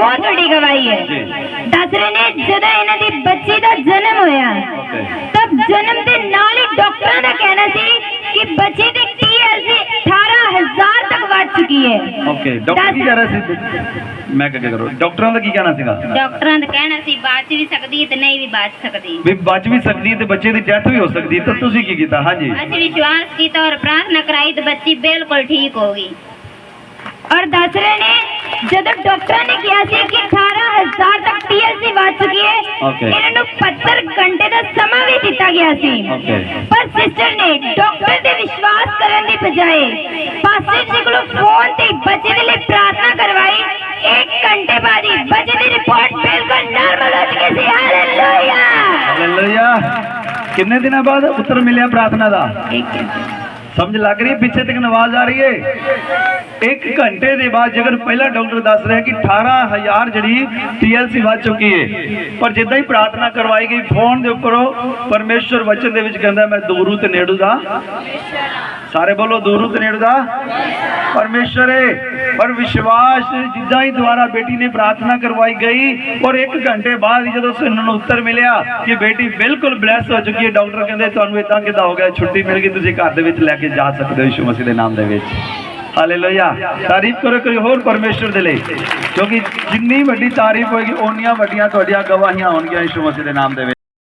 ਬਹੁਤ ਵੱਡੀ ਗਵਾਹੀ ਹੈ। ਜੀ। ਦੱਸ ਰਹੇ ਨੇ ਜਦੋਂ ਇਹਨਾਂ ਦੀ ਬੱਚੀ ਦਾ ਜਨਮ ਹੋਇਆ ਤਬ ਜਨਮ ਦੇ ਨਾਲ ਹੀ ਡਾਕਟਰਾਂ ਦਾ ਕਹਿਣਾ ਸੀ ਕਿ ਬੱਚੇ ਦੀ TLC 18000 ਤੱਕ ਵੱਧ ਚੁੱਕੀ ਹੈ। ਓਕੇ ਡਾਕਟਰ ਕੀ ਕਹਿ ਰਹੇ ਸੀ? ਮੈਂ ਕਿਹਾ ਕਰੋ। ਡਾਕਟਰਾਂ ਦਾ ਕੀ ਕਹਿਣਾ ਸੀਗਾ? ਡਾਕਟਰਾਂ ਦਾ ਕਹਿਣਾ ਸੀ ਬਚ ਵੀ ਸਕਦੀ ਹੈ ਤੇ ਨਹੀਂ ਵੀ ਬਚ ਸਕਦੀ। ਵੀ ਬਚ ਵੀ ਸਕਦੀ ਤੇ ਬੱਚੇ ਦੀ ਡੈਥ ਵੀ ਹੋ ਸਕਦੀ ਤਾਂ ਤੁਸੀਂ ਕੀ ਕੀਤਾ? ਹਾਂਜੀ। ਅਸੀਂ ਵਿਸ਼ਵਾਸ ਕੀਤਾ ਔਰ ਪ੍ਰਾਰਥਨਾ ਕਰਾਈ ਤੇ ਬੱਚੀ ਬਿਲਕੁਲ ਠੀਕ ਹੋ ਗਈ। ਔਰ ਦੱਸ ਰਹੇ ਨੇ ਜਦੋਂ ਡਾਕਟਰਾਂ ਨੇ ਕਿਹਾ ਸੀ ਕਿ 18000 ਤੱਕ TLC ਵੱਧ ਚੁੱਕੀ ਹੈ Okay. ਇਹਨਾਂ ਨੂੰ 72 ਘੰਟੇ ਦਾ ਸਮਾਂ ਵੀ ਦਿੱਤਾ ਗਿਆ ਸੀ। ਪਰ ਸਿਸਟਰ ਨੇ ਡਾਕਟਰ ਤੇ ਵਿਸ਼ਵਾਸ ਕਰਨ ਦੀ ਬਜਾਏ ਪਾਸਟਰ ਜੀ ਕੋਲੋਂ ਫੋਨ ਤੇ ਬੱਚੇ ਦੇ ਲਈ ਪ੍ਰਾਰਥਨਾ ਕਰਵਾਈ। 1 ਘੰਟੇ ਬਾਅਦ ਹੀ ਬੱਚੇ ਦੀ ਰਿਪੋਰਟ ਬਿਲਕੁਲ ਨਾਰਮਲ ਹੋ ਚੁੱਕੀ ਸੀ। ਹਾਲੇਲੂਇਆ ਹਾਲੇਲੂਇਆ ਕਿੰਨੇ ਦਿਨਾਂ ਬਾਅਦ ਉੱਤਰ ਮਿਲਿਆ ਪ੍ਰਾਰਥਨਾ ਦਾ? ਸਮਝ ਲੱਗ ਰਹੀ ਹੈ? ਪਿੱਛੇ ਤੱਕ ਆਵਾਜ਼ ਆ ਰਹੀ ਹੈ? ਇੱਕ ਘੰਟੇ ਦੇ ਬਾਅਦ ਜੇਕਰ ਪਹਿਲਾ ਡਾਕਟਰ ਦੱਸ ਰਿਹਾ ਕਿ 18000 ਜਿਹੜੀ TLC ਵੱਧ ਚੁੱਕੀ ਹੈ ਪਰ ਜਿੱਦਾਂ ਹੀ ਪ੍ਰਾਰਥਨਾ ਕਰਵਾਈ ਗਈ, ਫੋਨ ਦੇ ਉੱਪਰੋਂ ਪਰਮੇਸ਼ਵਰ ਵਚਨ ਦੇ ਵਿੱਚ ਕਹਿੰਦਾ, ਮੈਂ ਦੂਰੂ ਤੇ ਨੇੜੂ ਦਾ। ਸਾਰੇ ਬੋਲੋ, ਦੂਰੂ ਤੇ ਨੇੜੂ ਦਾ? ਪਰਮੇਸ਼ਰ ਹੈ ਪਰ ਵਿਸ਼ਵਾਸ ਜਿੱਦਾਂ ਹੀ ਦੁਆਰਾ ਬੇਟੀ ਨੇ ਪ੍ਰਾਰਥਨਾ ਕਰਵਾਈ ਗਈ, ਔਰ ਇੱਕ ਘੰਟੇ ਬਾਅਦ ਜਦੋਂ ਇਹਨਾਂ ਨੂੰ ਉੱਤਰ ਮਿਲਿਆ ਕਿ ਬੇਟੀ ਬਿਲਕੁਲ ਬਲੈਸ ਹੋ ਚੁੱਕੀ ਹੈ ਡਾਕਟਰ ਕਹਿੰਦੇ, ਤੁਹਾਨੂੰ ਇਦਾਂ ਕਿਦਾਂ ਹੋ ਗਿਆ? ਛੁੱਟੀ ਮਿਲ ਗਈ, ਤੁਸੀਂ ਘਰ ਦੇ ਵਿੱਚ ਲੈ ਕੇ ਜਾ ਸਕਦੇ ਹੋ, ਯਿਸੂ ਮਸੀਹ ਦੇ ਨਾਮ ਦੇ ਵਿੱਚ। ਹਾਲੇਲੂਇਆ ਤਾਰੀਫ ਕਰੋ ਕੋਈ ਹੋਰ ਪਰਮੇਸ਼ਰ ਦੇ ਲਈ, ਕਿਉਂਕਿ ਜਿੰਨੀ ਵੱਡੀ ਤਾਰੀਫ ਹੋਏਗੀ, ਓਨੀਆਂ ਵੱਡੀਆਂ ਤੁਹਾਡੀਆਂ ਗਵਾਹੀਆਂ ਹੋਣਗੀਆਂ ਯਿਸੂ ਮਸੀਹ ਦੇ ਨਾਮ ਦੇ ਵਿੱਚ।